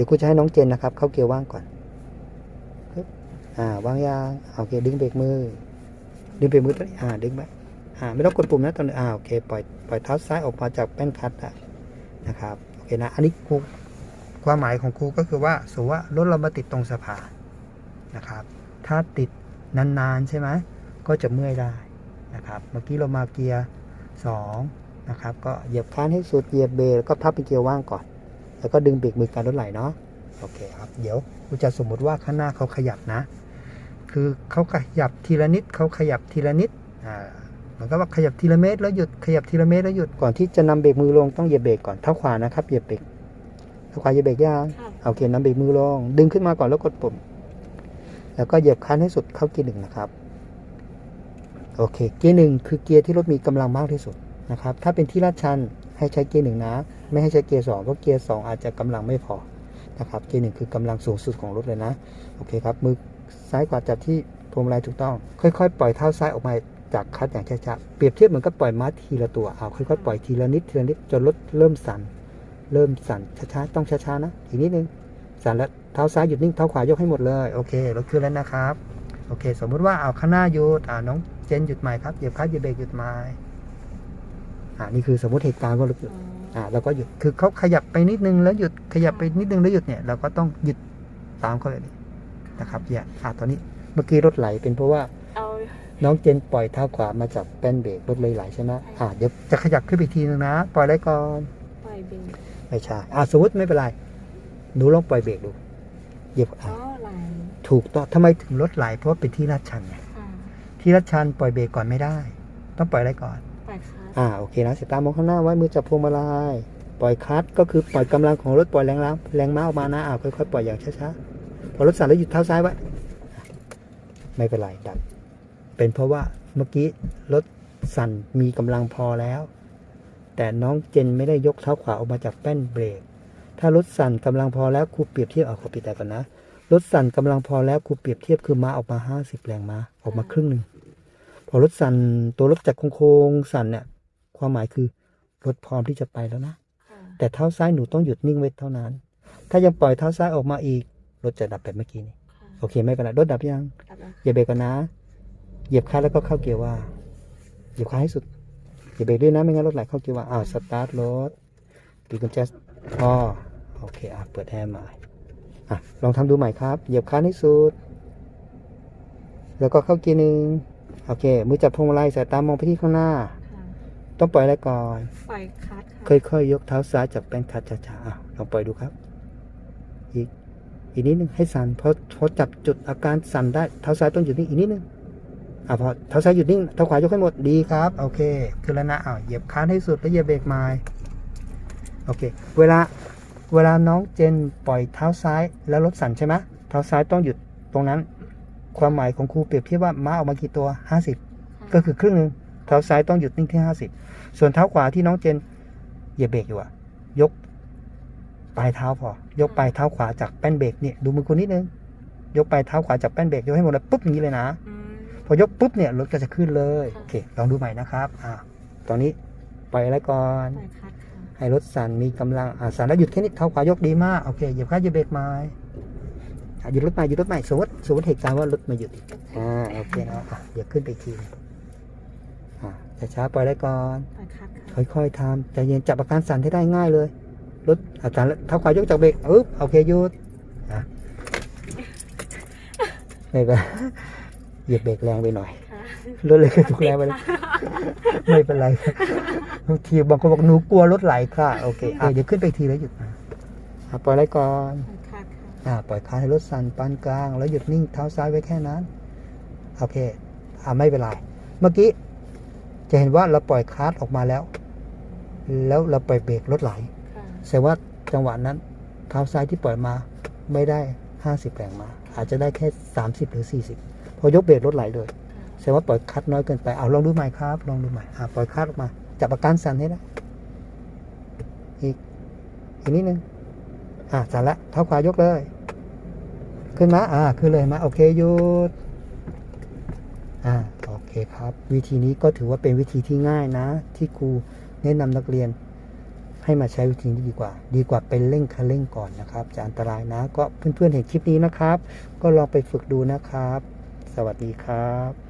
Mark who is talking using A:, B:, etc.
A: ดี๋ยวครูจะให้น้องเจนนะครับ เข้าเกียร์ว่างก่อนปึ๊บอ่าวางยางโอเค ดึงเบรกมือ ดึงเบรกมือตัวนี้อ่า ดึงไปอ่า ไม่ต้องกดปุ่มนะตอนนี้อ่าโอเคปล่อยปล่อยเท้าซ้ายออกมาจากแป้นคลัตช์อะนะครับโอเคนะอันนี้ครูความหมายของครูก็คือว่าสมมติว่ารถเรามาติดตรงสะพานนะครับ ถ้าติดนานๆใช่ไหมก็จะเมื่อยได้นะครับ เมื่อกี้เรามาเกียร์สองนะครับ ก็เหยียบคานให้สุดเหยียบเบรกแล้วก็พับเป็นเกียร์ว่างก่อน แล้วก็ดึงเบรกมือการรถไหลเนาะโอเคครับ เดี๋ยวกูจะสมมุติว่าข้างหน้าเขาขยับนะ คือเขาขยับทีละนิดเขาขยับทีละนิดอ่าเหมือนกับว่าขยับทีละเมตรแล้วหยุดขยับทีละเมตรแล้วหยุดก่อนที่จะนำเบรกมือลงต้องเหยียบเบรกก่อนเท้าขวานะครับเหยียบเบรกเท้าขวาเหยียบเบรกยัง
B: ค่ะ
A: โอเคนำเบรกมือลง ดึงขึ้นมาก่อนแล้วกดปุ่ม แล้วก็เหยียบคันให้สุดเข้าเกียร์หนึ่งนะครับโอเคเกียร์หนึ่งคือเกียร์ที่รถมีกำลังมากที่สุดนะครับถ้าเป็นที่ลาดชัน ให้ใช้เกียร์หนึ่งนะ ไม่ให้ใช้เกียร์สองเพราะเกียร์สองอาจจะกำลังไม่พอนะครับเกียร์หนึ่งคือกำลังสูงสุดของรถเลยนะโอเคครับมือซ้ายขวาจับที่พวงมาลัยถูกต้อง ค่อยๆ ปล่อยเท้าซ้ายออกมาจากคลัตช์อย่างช้าๆเปรียบเทียบเหมือนกับปล่อยม้าทีละตัวเอาค่อยๆปล่อยทีละนิดทีละนิดจนรถเริ่มสั่นเริ่มสั่นช้าๆต้องช้าๆนะอีกนิดนึงสั่นแล้วเท้าซ้ายหยุดนิ่งเท้าขวายกให้หมดเลยโอเครถขึ้นแล้วนะครับโอเค สมมุติว่าเอาข้างหน้าหยุดอ่าน้องเจนหยุดใหม่ครับเหยียบคลัตช์เหยียบเบรกหยุดใหม่ อ่านี่คือสมมติเหตุการณ์ว่ารถหยุด
B: อ๋อ
A: อ่าเราก็หยุดคือเขาขยับไปนิดนึงแล้วหยุดขยับไปนิดนึงแล้วหยุดเนี่ยเราก็ต้องหยุดตามเขาเลยนะครับอย่าอ่าตอนนี้เมื่อกี้รถไหลเป็นเพราะว่า
B: เอา
A: น้องเจนปล่อยเท้าขวามาจากแป้นเบรกรถเลยไหลใช่ไหมอ่าเดี๋ยวจะขยับขึ้นไปอีกทีนึงนะ ปล่อยไว้ก่อน
B: ปล่อยเบรก
A: ไม่ใช่อ่าสมมติไม่เป็นไรหนูลองปล่อยเบรกดูเหยียบ
B: อ๋
A: อ่า
B: อไหล
A: ถูกต้องทำไมถึงรถไหลเพราะว่าเป็นที่ลาดชันไง
B: ค่ะ
A: ที่ลาดชันปล่อยเบรกก่อนไม่ได้ ต้องปล่อยอะไรก่อน
B: ปล่ อ่า
A: โอเคนะสายตามองข้างหน้าไว้มือจับพวงมาลัยปล่อยคลัตช์ก็คือปล่อยกำลังของรถปล่อยแรงล้าแรงม้าออกมานะอ่าค่อยๆปล่อยอย่างช้าๆพอรถสั่นแล้วหยุดเท้าซ้ายไว้ไม่เป็นไรดับเป็นเพราะว่าเมื่อกี้รถสั่นมีกำลังพอแล้ว แต่น้องเจนไม่ได้ยกเท้าขวาออกมาจากแป้นเบรกถ้ารถสั่นกำลังพอแล้วครูเปรียบเทียบเอาขอปิดแต่ก่อนนะรถสั่นกำลังพอแล้วครูเปรียบเทียบคือม้าออกมาห้าสิบแรงม้าออกมาครึ่งหนึ่งพอรถสั่นตัวรถจากโค้งสั่นเนี่ย ความหมายคือรถพร้อมที่จะไปแล้วนะ
B: ค่ะ
A: แต่เท้าซ้ายหนูต้องหยุดนิ่งไว้เท่านั้น ถ้ายังปล่อยเท้าซ้ายออกมาอีก รถจะดับแบบเมื่อกี้นี้
B: ค่ะ
A: โอเคไม่เป็นไรรถดับยัง
B: กลับแล้ว
A: อย่าเบรกก่อนนะ เหยียบคลัตช์แล้วก็เข้าเกียร์ว่างเหยียบคลัตช์ให้สุดอย่าเบรกด้วยนะไม่งั้นรถไหลเข้าเกียร์ว่างอ้าวสตาร์ทรถปิดกุญแจพอโอเคอะเปิดแอร์ใหม่อะลองทำดูใหม่ครับ เหยียบคลัตช์ให้สุด แล้วก็เข้าเกียร์หนึ่งโอเคมือจับพวงมาลัยสายตามองไปที่ข้างหน้า
B: ค่ะ
A: ต้องปล่อยอะไรก่อน
B: ปล่อยคลัตช์ค่ะ
A: ค่อยๆยกเท้าซ้ายจากแป้นคลัตช์ช้าๆอะลองปล่อยดูครับ อีก อีกนิดนึงให้สั่นพอพอจับจุดอาการสั่นได้เท้าซ้ายต้องหยุดนิ่งอีกนิดนึงอะพอเท้าซ้ายหยุดนิ่งเท้าขวายกให้หมดดีครับโอเคคือแล้วนะอะเหยียบค้านให้สุดแล้วเหยียบเบรกไม้โอเค เวลาเวลาน้องเจนปล่อยเท้าซ้ายแล้วรถสั่นใช่ไหมเท้าซ้ายต้องหยุดตรงนั้น ความหมายของครูเปรียบเทียบว่าม้าออกมากี่ตัว 50 ก็คือครึ่งหนึ่ง เท้าซ้ายต้องหยุดนิ่งที่50ส่วนเท้าขวาที่น้องเจนเหยียบเบรกอยู่อะยกปลายเท้าพอ ยกปลายเท้าขวาจากแป้นเบรกเนี่ยดูมือคุณนิดนึง ยกปลายเท้าขวาจากแป้นเบรกยกให้หมดเลยปุ๊บอย่างนี้เลยนะ
B: อืม
A: พอยกปุ๊บเนี่ยรถก็จะขึ้นเลย
B: ค่ะ
A: โอเค ลองดูใหม่นะครับ อ่า ตอนนี้ปล่อยอะไรก่อน
B: ปล่อยคลัตช์ค่ะ
A: ให้รถสั่นมีกำลัง อ่าสั่นแล้วหยุดแค่นี้เท้าขวายกดีมาก โอเค เหยียบคลัตช์เหยียบเบรกใหม่อะหยุดรถใหม่หยุดรถใหม่สมมติสมมติเหตุการณ์ว่ารถมาหยุดอีกอ่า โอเคนะอะเดี๋ยวขึ้นไปอีกที อ่าช้าๆปล่อยอะไรก่อน
B: ปล่อยคลัตช์ค่ะ
A: ค่อยๆทำใจเย็นจับอาการสั่นให้ได้ง่ายเลยรถอาการเท้าขวายกจากเบรกอึ๊บโอเคหยุดอะไม่เป็นไรเหยียบเบรกแรงไปหน่อย
B: ค่ะ
A: รถเลยขึ้นถูกแรงไปเลยไม่เป็นไรครับบางทีบางคนบอกหนูกลัวรถไหลค่ะโอเคอะเดี๋ยวขึ้นไปอีกทีแล้วหยุดอะปล่อยอะไรก่อน
B: ปล่อยคลัตช์ค่ะ
A: อ่าปล่อยคาให้รถสั่นปานกลาง แล้วหยุดนิ่งเท้าซ้ายไว้แค่นั้น โอเคอ่าไม่เป็นไร เมื่อกี้ จะเห็นว่าเราปล่อยคลัสออกมาแล้ว แล้วเราปล่อยเบรกรถไหล
B: ค่ะ
A: แสดงว่าจังหวะนั้นเท้าซ้ายที่ปล่อยมาไม่ได้ 50 แรงมา อาจจะได้แค่ 30 หรือ 40 พอยกเบรกรถไหลเลย
B: ค่ะ
A: แสดงว่าปล่อยคลัสน้อยเกินไปเอาลองดูใหม่ครับ ลองดูใหม่อ่าปล่อยคลัสออกมา จับอาการสั่นให้ได้อีกอีกนิดนึงอ่าสั่นละเท้าขวายกเลย ขึ้นมาอ่าขึ้นเลยมาโอเคหยุดอ่าโอ เคครับ วิธีนี้ก็ถือว่าเป็นวิธีที่ง่ายนะ ที่ครูแนะนำนักเรียน ให้มาใช้วิธีนี้ดีกว่า ดีกว่าไปเร่งคันเร่งก่อนนะครับ จะอันตรายนะ ก็เพื่อนๆเห็นคลิปนี้นะครับ ก็ลองไปฝึกดูนะครับ สวัสดีครับ